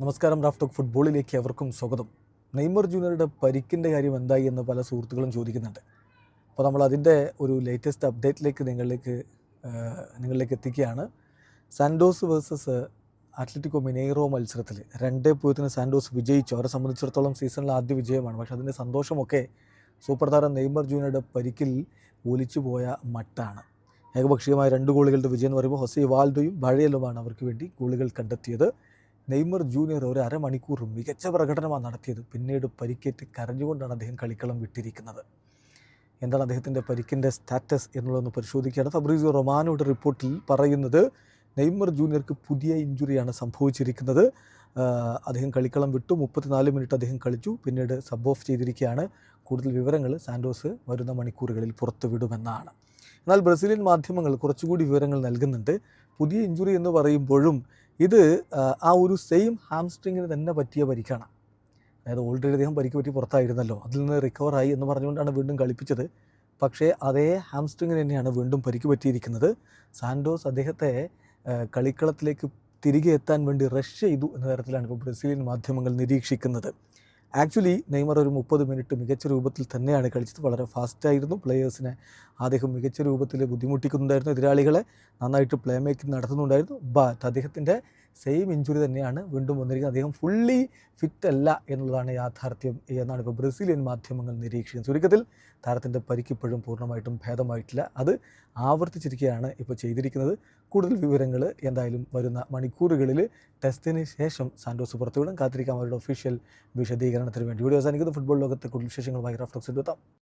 നമസ്കാരം റാഫ്റ്റോക്ക് ഫുട്ബോളിലേക്ക് എവർക്കും സ്വാഗതം. നെയ്മർ ജൂനിയറുടെ പരിക്കിന്റെ കാര്യം എന്തായി എന്ന് പല സുഹൃത്തുക്കളും ചോദിക്കുന്നുണ്ട്. അപ്പോൾ നമ്മൾ അതിന്റെ ഒരു ലേറ്റസ്റ്റ് അപ്ഡേറ്റിലേക്ക് നിങ്ങളിലേക്ക് നിങ്ങളിലേക്ക് എത്തിക്കുകയാണ്. സാൻഡോസ് വേഴ്സസ് അത്ലറ്റിക്കോ മിനേറോ മത്സരത്തിൽ രണ്ടേ പൂജ്യത്തിന് സാൻഡോസ് വിജയിച്ചു. അവരെ സംബന്ധിച്ചിടത്തോളം സീസണിലെ ആദ്യ വിജയമാണ്. പക്ഷേ അതിന്റെ സന്തോഷമൊക്കെ സൂപ്പർ താരം നെയ്മർ ജൂനിയറുടെ പരിക്കിൽ ഒലിച്ചു പോയ മട്ടാണ്. ഏകപക്ഷീയമായ രണ്ട് ഗോളുകളുടെ വിജയം എന്ന് പറയുമ്പോൾ ഹൊസൈ വാൽഡോയും ബഴയലുമാണ് അവർക്ക് വേണ്ടി ഗോളുകൾ കണ്ടെത്തിയത്. നെയ്മർ ജൂനിയർ ഒരു അരമണിക്കൂർ മികച്ച പ്രകടനമാണ് നടത്തിയത്. പിന്നീട് പരിക്കേറ്റ് കരഞ്ഞുകൊണ്ടാണ് അദ്ദേഹം കളിക്കളം വിട്ടിരിക്കുന്നത്. എന്താണ് അദ്ദേഹത്തിന്റെ പരിക്കിന്റെ സ്റ്റാറ്റസ് എന്നുള്ളതൊന്ന് പരിശോധിക്കുകയാണ്. ഫബ്രീസോ റൊമാനോയുടെ റിപ്പോർട്ടിൽ പറയുന്നത് നെയ്മർ ജൂനിയർക്ക് പുതിയ ഇഞ്ചുറിയാണ് സംഭവിച്ചിരിക്കുന്നത്. അദ്ദേഹം കളിക്കളം വിട്ടു. മുപ്പത്തിനാല് മിനിറ്റ് അദ്ദേഹം കളിച്ചു. പിന്നീട് സബ് ഓഫ് ചെയ്തിരിക്കുകയാണ്. കൂടുതൽ വിവരങ്ങൾ സാൻഡോസ് വരുന്ന മണിക്കൂറുകളിൽ പുറത്തുവിടുമെന്നാണ്. എന്നാൽ ബ്രസീലിയൻ മാധ്യമങ്ങൾ കുറച്ചുകൂടി വിവരങ്ങൾ നൽകുന്നുണ്ട്. പുതിയ ഇഞ്ചുറി എന്ന് പറയുമ്പോഴും ഇത് ആ, ഒരു സെയിം ഹാംസ്ട്രിങ്ങിന് തന്നെ പറ്റിയ പരിക്കാണ്. അതായത് ഓൾറെഡി അദ്ദേഹം പരിക്ക് പറ്റി പുറത്തായിരുന്നല്ലോ. അതിൽ നിന്ന് റിക്കവറായി എന്ന് പറഞ്ഞുകൊണ്ടാണ് വീണ്ടും കളിപ്പിച്ചത്. പക്ഷേ അതേ ഹാംസ്ട്രിങ്ങിന് തന്നെയാണ് വീണ്ടും പരിക്ക് പറ്റിയിരിക്കുന്നത്. സാൻഡോസ് അദ്ദേഹത്തെ കളിക്കളത്തിലേക്ക് തിരികെ എത്താൻ വേണ്ടി റഷ് ചെയ്തു എന്ന തരത്തിലാണ് ഇപ്പോൾ ബ്രസീലിയൻ മാധ്യമങ്ങൾ നിരീക്ഷിക്കുന്നത്. ആക്ച്വലി നെയ്മർ ഒരു മുപ്പത് മിനിറ്റ് മികച്ച രൂപത്തിൽ തന്നെയാണ് കളിച്ചത്. വളരെ ഫാസ്റ്റായിരുന്നു പ്ലെയേഴ്സിനെ അദ്ദേഹം മികച്ച രൂപത്തിൽ ബുദ്ധിമുട്ടിക്കുന്നുണ്ടായിരുന്നു. എതിരാളികളെ നന്നായിട്ട് പ്ലേ മേക്കിംഗ് നടത്തുന്നുണ്ടായിരുന്നു. ബട്ട് അദ്ദേഹത്തിന്റെ സെയിം ഇഞ്ചുറി തന്നെയാണ് വീണ്ടും വന്നിരിക്കുന്നത്. അദ്ദേഹം ഫുള്ളി ഫിറ്റ് അല്ല എന്നുള്ളതാണ് യാഥാർത്ഥ്യം എന്നാണ് ഇപ്പോൾ ബ്രസീലിയൻ മാധ്യമങ്ങൾ നിരീക്ഷിക്കുന്നത്. ചുരുക്കത്തിൽ താരത്തിന്റെ പരിക്ക് ഇപ്പോഴും പൂർണമായിട്ടും ഭേദമായിട്ടില്ല. അത് ആവർത്തിച്ചിരിക്കുകയാണ് ഇപ്പോൾ ചെയ്തിരിക്കുന്നത്. കൂടുതൽ വിവരങ്ങൾ എന്തായാലും വരുന്ന മണിക്കൂറുകളിൽ ടെസ്റ്റിന് ശേഷം സാൻഡോസ് പുറത്തുവിടും. കാത്തിരിക്കാം അവരുടെ ഒഫീഷ്യൽ വിശദീകരണത്തിന് വേണ്ടി. വീഡിയോ അവസാനിക്കുന്ന. ഫുട്ബോൾ ലോകത്തെ കൂടുതൽ വിശേഷങ്ങളുമായി റഫ്ലക്സ് എത്താം.